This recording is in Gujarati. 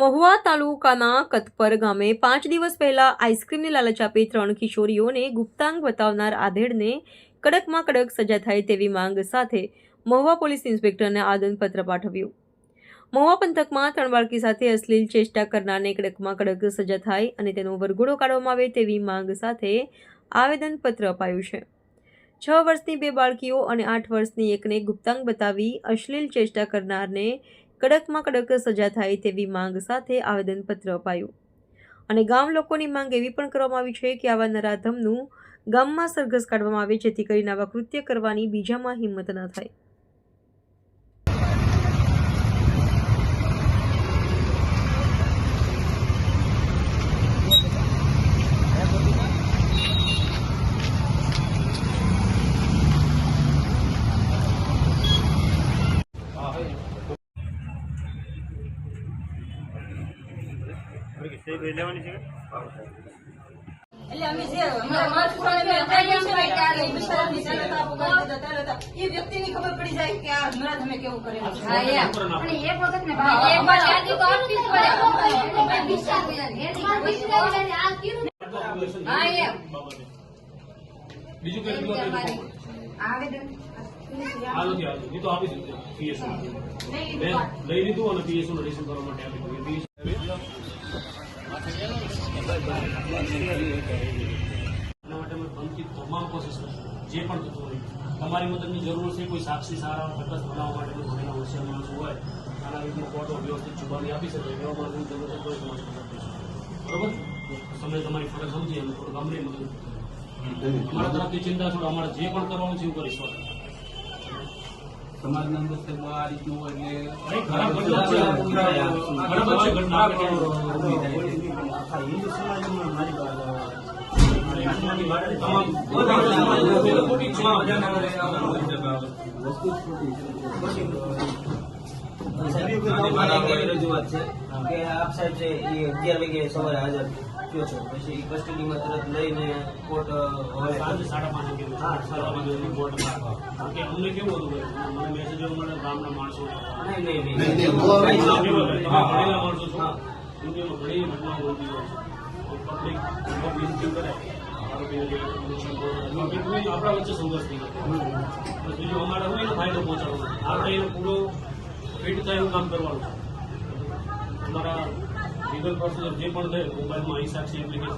મહુવા તાલુકાના કતપર ગામે પાંચ દિવસ પહેલા આઈસ્ક્રીમની લાલચ આપી ત્રણ કિશોરીઓને ગુપ્તાંગ બતાવનાર આધેડને કડકમાં કડક સજા થાય તેવી માંગ સાથે મહુવા પોલીસ ઇન્સ્પેક્ટરને આદનપત્ર પાઠવ્યું. મહુવા પંથકમાં ત્રણ બાળકી સાથે અશ્લીલ ચેષ્ટા કરનારને કડકમાં કડક સજા થાય અને તેનો વરઘોડો કાઢવામાં આવે તેવી માંગ સાથે આવેદનપત્ર અપાયું છે. છ વર્ષની બે બાળકીઓ અને આઠ વર્ષની એકને ગુપ્તાંગ બતાવી અશ્લીલ ચેષ્ટા કરનારને કડકમાં કડક સજા થાય તેવી માંગ સાથે આવેદનપત્ર અપાયું. અને ગામ લોકોની માંગ એવી પણ કરવામાં આવી છે કે આવા નરાધમનું ગામમાં સરઘસ કાઢવામાં આવે જેથી કરીને આવા કૃત્ય કરવાની બીજામાં હિંમત ન થાય એટલે અમે જે અમારા માણસ પુરાણે અમે અપાઈ છે ને કે આ લઈ બિચારાની તરત આપો કરી દેતા, તરત આપો. એ વ્યક્તિની ખબર પડી જાય કે આ નરાધમે કેવું કરેલું છે. પણ એક વખત ને એક વાર યાદી તો આપવી પડે. હા, એમ. બીજું કઈ કે તો આપી દીધું. લઈ લીધું અને PSO નું રજિસ્ટર કરવા માટે આપી દીધું. એ એના માટે અમે બનતી તમામ કોશિશ કરશું. જે પણ થતું હોય. તમારી મદદની જરૂર છે કોઈ સાક્ષી સારા તટસ્થ બનાવવા માટે ભણેલા હોશિયાર માણસ હોય આના રીતનો ફોટો વ્યવસ્થિત જુબાની આપી શકે એવા માણસની જરૂર છે મદદ કરીશું બરોબર? તમે તમારી ફરજ સમજી અને થોડું ગમે મદદ અમારા તરફથી ચિંતા છોડો અમારે જે પણ કરવાનું છે એવું કરીશું સમાજના મુસ્તકમાં આ રીતનું હોય આખા હિન્દુ સમાજમાં મારી છે. કે આપ સાહેબ છે એ અગિયાર વાગે સવારે હાજર થયો છો પછી કસ્ટડીમાં તરત લઈને કોર્ટ સાંજે સાડા પાંચ છે? હા, સાડા પાંચે. કે અમને કેવું હતું મને મેસેજો મને ગામના માણસો નહીં નહીં નહીં. ભણેલા માણસો છો. દુનિયામાં ઘણી ઘટનાઓ બનતી હોય છે. પબ્લિક વિનંતી કરે આપણા વચ્ચે સંઘર્ષ થઈ ગયો બીજું અમારે હું એનો ફાયદો પહોંચાડવો આપણે એનો પૂરો ફિટ થાય એવું કામ કરવાનું અમારા લીગલ પ્રોસિજર જે પણ થાય મોબાઈલમાં અહીં સાક્ષી એપ્લિકેશન